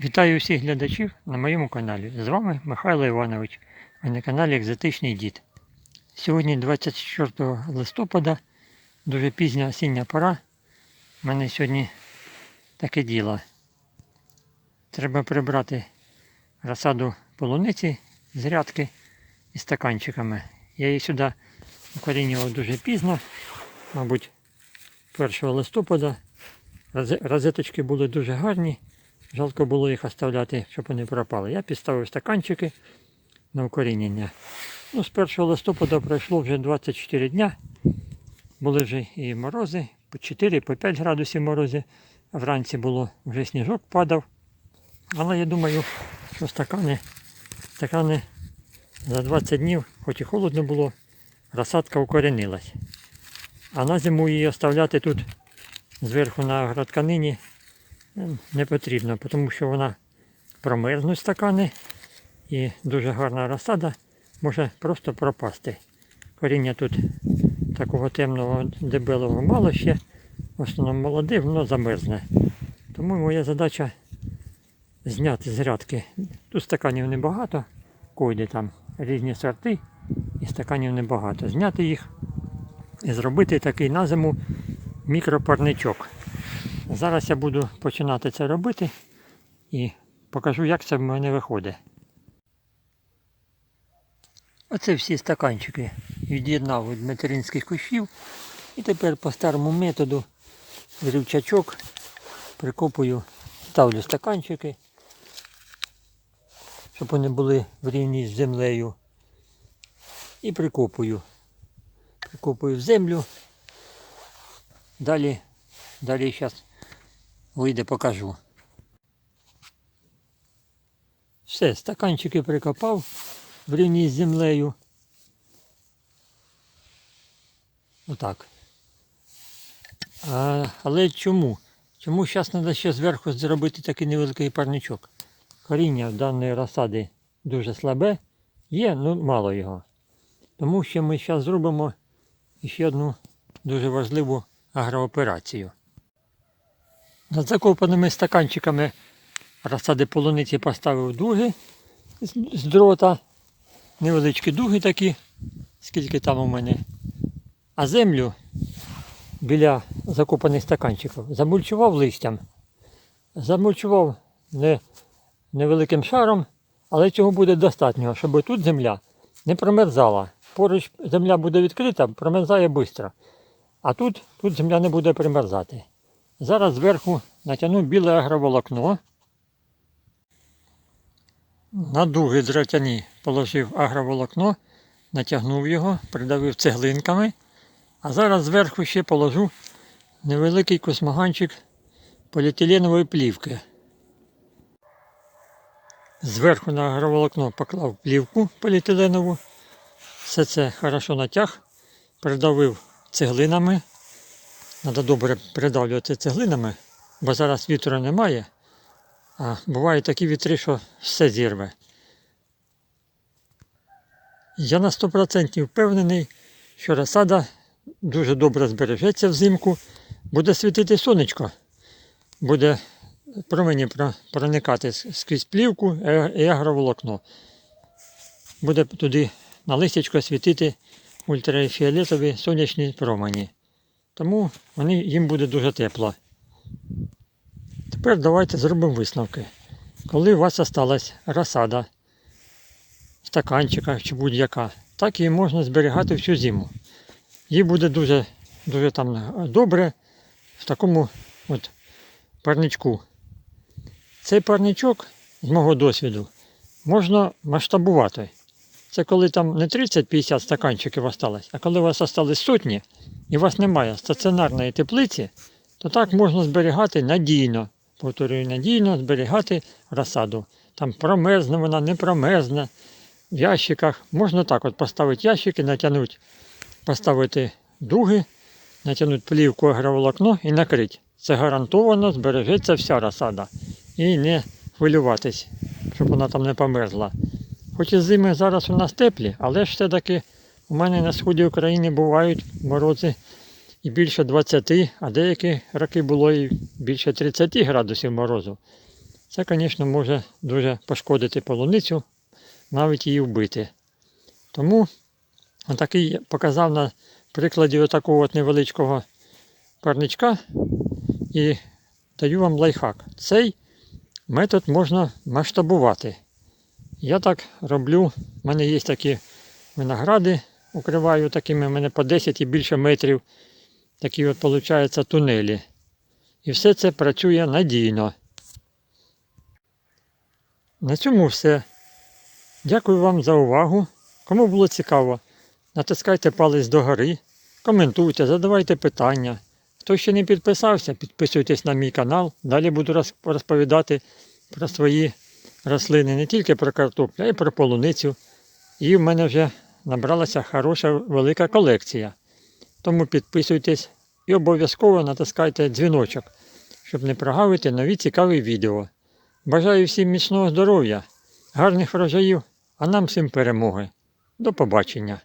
Вітаю всіх глядачів на моєму каналі. З вами Михайло Іванович, ви на каналі Екзотичний Дід. Сьогодні 24 листопада, дуже пізня осіння пора. У мене сьогодні таке діло. Треба прибрати розсаду полуниці з грядки із стаканчиками. Я її сюди укорінював дуже пізно, мабуть, 1 листопада. Розеточки були дуже гарні. Жалко було їх оставляти, щоб вони пропали. Я підставив стаканчики на укорінення. Ну, з 1 листопада пройшло вже 24 дня. Були вже і морози, по 4, по 5 градусів морози. Вранці було вже сніжок падав. Але я думаю, що стакани, стакани за 20 днів, хоч і холодно було, розсадка укорінилась. А на зиму її оставляти тут зверху на агротканині не потрібно, тому що вона промерзнуть стакани і дуже гарна розсада може просто пропасти. Коріння тут такого темного дебелого мало ще, в основному молоде, воно замерзне. Тому моя задача зняти з грядки. Тут стаканів небагато, койде там різні сорти, і стаканів небагато. Зняти їх і зробити такий на зиму мікропарничок. Зараз я буду починати це робити і покажу, як це в мене виходить. Оце всі стаканчики від'єднав від материнських кущів. І тепер по старому методу рівчачок прикопую, ставлю стаканчики, щоб вони були в рівні з землею. І прикопую. Прикопую в землю. Далі, далі зараз вийде покажу. Все, стаканчики прикопав в рівні з землею. Отак. А, але чому? Чому зараз треба ще зверху зробити такий невеликий парничок? Коріння даної розсади дуже слабе, є, ну мало його. Тому що ми зараз зробимо ще одну дуже важливу агрооперацію. Над закопаними стаканчиками розсади полуниці поставив дуги з дрота. Невеличкі дуги такі, скільки там у мене. А землю біля закопаних стаканчиків замульчував листям. Замульчував не, невеликим шаром, але цього буде достатньо, щоб тут земля не промерзала. Поруч земля буде відкрита, промерзає швидко. А тут, тут земля не буде примерзати. Зараз зверху натягну біле агроволокно. На дуги дротяні положив агроволокно, натягнув його, придавив цеглинками. А зараз зверху ще положу невеликий космоганчик поліетиленової плівки. Зверху на агроволокно поклав плівку поліетиленову. Все це хорошо натяг, придавив цеглинами. Треба добре придавлювати цеглинами, бо зараз вітру немає. А бувають такі вітри, що все зірве. Я на 100% впевнений, що розсада дуже добре збережеться взимку, буде світити сонечко, буде промені проникати скрізь плівку і агроволокно. Буде туди на листячко світити ультрафіолетові сонячні промені. Тому вони, їм буде дуже тепло. Тепер давайте зробимо висновки. Коли у вас залишилась розсада в стаканчиках чи будь-яка, так її можна зберігати всю зиму. Їй буде дуже, дуже там добре в такому от парничку. Цей парничок, з мого досвіду, можна масштабувати. Це коли там не 30-50 стаканчиків осталось, а коли у вас остались сотні і у вас немає стаціонарної теплиці, то так можна зберігати надійно. Повторюю, надійно зберігати розсаду. Там промерзне вона, не промерзне. В ящиках можна так от поставити ящики, натягнути, поставити дуги, натягнути плівку агроволокно і накрити. Це гарантовано збережеться вся розсада. І не хвилюватись, щоб вона там не померзла. Хоч і зими зараз у нас теплі, але ж все-таки у мене на сході України бувають морози і більше 20, а деякі роки було і більше 30 градусів морозу. Це, звісно, може дуже пошкодити полуницю, навіть її вбити. Тому отакий я показав на прикладі отакого от невеличкого парничка і даю вам лайфхак. Цей метод можна масштабувати. Я так роблю. У мене є такі виногради, укриваю такими, у мене по 10 і більше метрів. Такі от, виходить, тунелі. І все це працює надійно. На цьому все. Дякую вам за увагу. Кому було цікаво, натискайте палець догори, коментуйте, задавайте питання. Хто ще не підписався, підписуйтесь на мій канал. Далі буду розповідати про свої рослини, не тільки про картоплю, а й про полуницю. І в мене вже набралася хороша велика колекція. Тому підписуйтесь і обов'язково натискайте дзвіночок, щоб не прогавити нові цікаві відео. Бажаю всім міцного здоров'я, гарних врожаїв, а нам всім перемоги. До побачення!